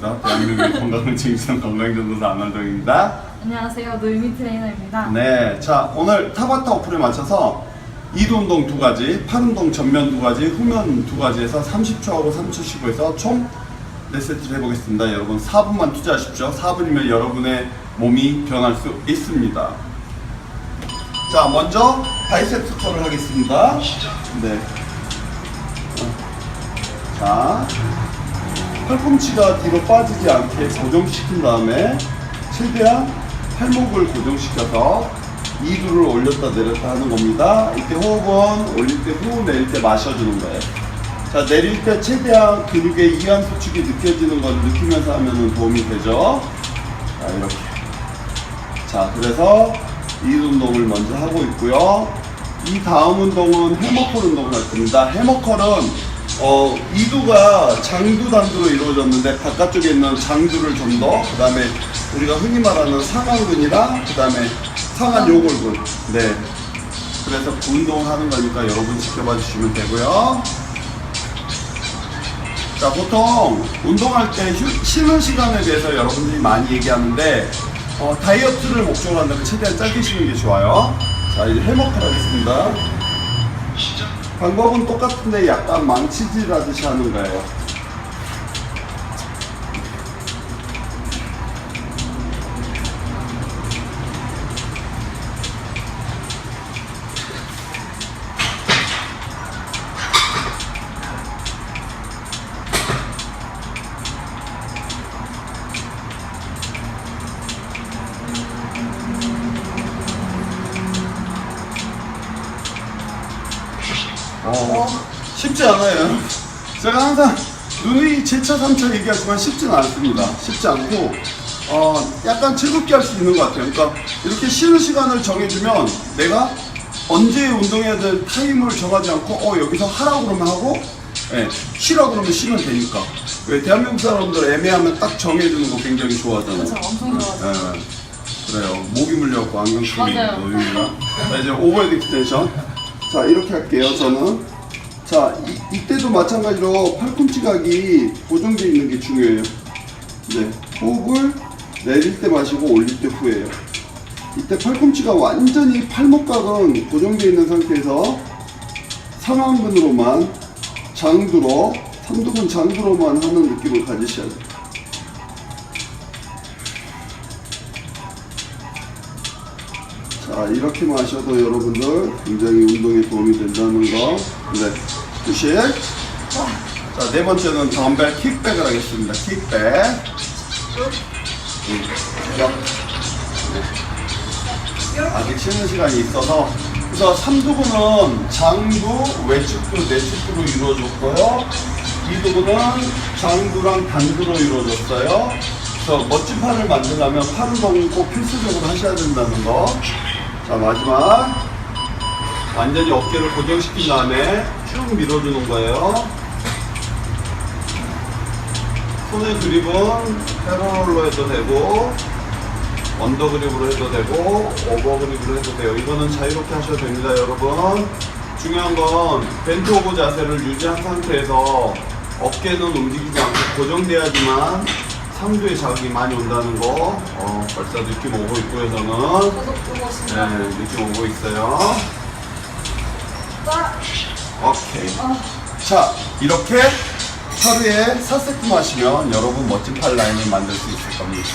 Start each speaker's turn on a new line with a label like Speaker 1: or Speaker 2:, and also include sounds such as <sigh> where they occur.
Speaker 1: 대한민국의 <laughs> 건강을 책임지는 건강전도사 안월동입니다.
Speaker 2: 안녕하세요. 노유미 트레이너입니다.
Speaker 1: 네, 자 오늘 타바타 어플에 맞춰서 이두 운동 두 가지, 팔 운동 전면 두 가지, 후면 두 가지에서 30초하고 3초 쉬고 해서 총 4세트를 해보겠습니다. 여러분 4분만 투자하십시오. 4분이면 여러분의 몸이 변할 수 있습니다. 자, 먼저 바이셉스 컬을 하겠습니다. 네. 자, 팔꿈치가 뒤로 빠지지 않게 고정시킨 다음에 최대한 팔목을 고정시켜서 이두를 올렸다 내렸다 하는 겁니다. 이때 호흡은 올릴 때 후, 내릴 때 마셔주는 거예요. 자, 내릴 때 최대한 근육의 이완 수축이 느껴지는 걸 느끼면서 하면 도움이 되죠. 자, 이렇게. 자, 그래서 이 운동을 먼저 하고 있고요. 이 다음 운동은 해머컬 운동을 할 겁니다. 해머컬은 어, 이두가 장두 단두로 이루어졌는데 바깥쪽에 있는 장두를 좀 더, 그 다음에 우리가 흔히 말하는 상완근이랑 그 다음에 상완 요골근. 네. 그래서 그 운동하는 거니까 여러분 지켜봐 주시면 되고요. 자, 보통 운동할 때 휴- 쉬는 시간에 대해서 여러분들이 많이 얘기하는데, 어, 다이어트를 목적으로 한다면 최대한 짧게 쉬는 게 좋아요. 자, 이제 해먹을 하겠습니다. 방법은 똑같은데 약간 망치질하듯이 하는 거예요. 어, 쉽지 않아요. 제가 항상 눈이 제차 3차 얘기하지만 쉽지는 않습니다. 쉽지 않고 어, 약간 즐겁게 할 수 있는 것 같아요. 그러니까 이렇게 쉬는 시간을 정해주면 내가 언제 운동해야 될 타임을 정하지 않고 어 여기서 하라고 그러면 하고 예, 쉬라고 그러면 쉬면 되니까 왜 대한민국 사람들 애매하면 딱 정해주는 거 굉장히 좋아하잖아요.
Speaker 2: 저 엄청 좋아하죠.
Speaker 1: 예, 그래요. 목이 물려갖고 안경 소리
Speaker 2: 맞아요.
Speaker 1: 노입니다. 자, 이제 오버헤드 익스텐션. 자, 이렇게 할게요, 저는. 자, 이, 이때도 마찬가지로 팔꿈치 각이 고정되어 있는 게 중요해요. 네. 호흡을 내릴 때 마시고 올릴 때 후에요. 이때 팔꿈치가 완전히 팔목각은 고정되어 있는 상태에서 상완근으로만 장두로, 삼두근 장두로만 하는 느낌을 가지셔야 돼요. 자 이렇게만 하셔도 여러분들 굉장히 운동에 도움이 된다는 거. 네. 후식. 자, 네 번째는 덤벨 킥백을 하겠습니다. 킥백. 음, 역. 네. 아직 쉬는 시간이 있어서. 그래서 삼두근은 장두, 외축두, 내축두로 이루어졌고요. 이두근은 장두랑 단두로 이루어졌어요. 멋진 팔을 만들려면 팔 운동은 꼭 필수적으로 하셔야 된다는 거. 자 마지막. 완전히 어깨를 고정시킨 다음에 쭉 밀어주는 거예요. 손의 그립은 페로롤로 해도 되고 언더 그립으로 해도 되고 오버 그립으로 해도 돼요. 이거는 자유롭게 하셔도 됩니다 여러분. 중요한 건 벤트 오버 자세를 유지한 상태에서 어깨는 움직이지 않고 고정돼야지만 상두에 자극이 많이 온다는 거 어, 벌써 느낌 오고 있고요 저는
Speaker 2: 저도 보고.
Speaker 1: 네, 느낌 오고 있어요.
Speaker 2: 자,
Speaker 1: 오케이.
Speaker 2: 아,
Speaker 1: 자, 이렇게 하루에 4세트 마시면 여러분 멋진 팔 라인을 만들 수 있을 겁니다.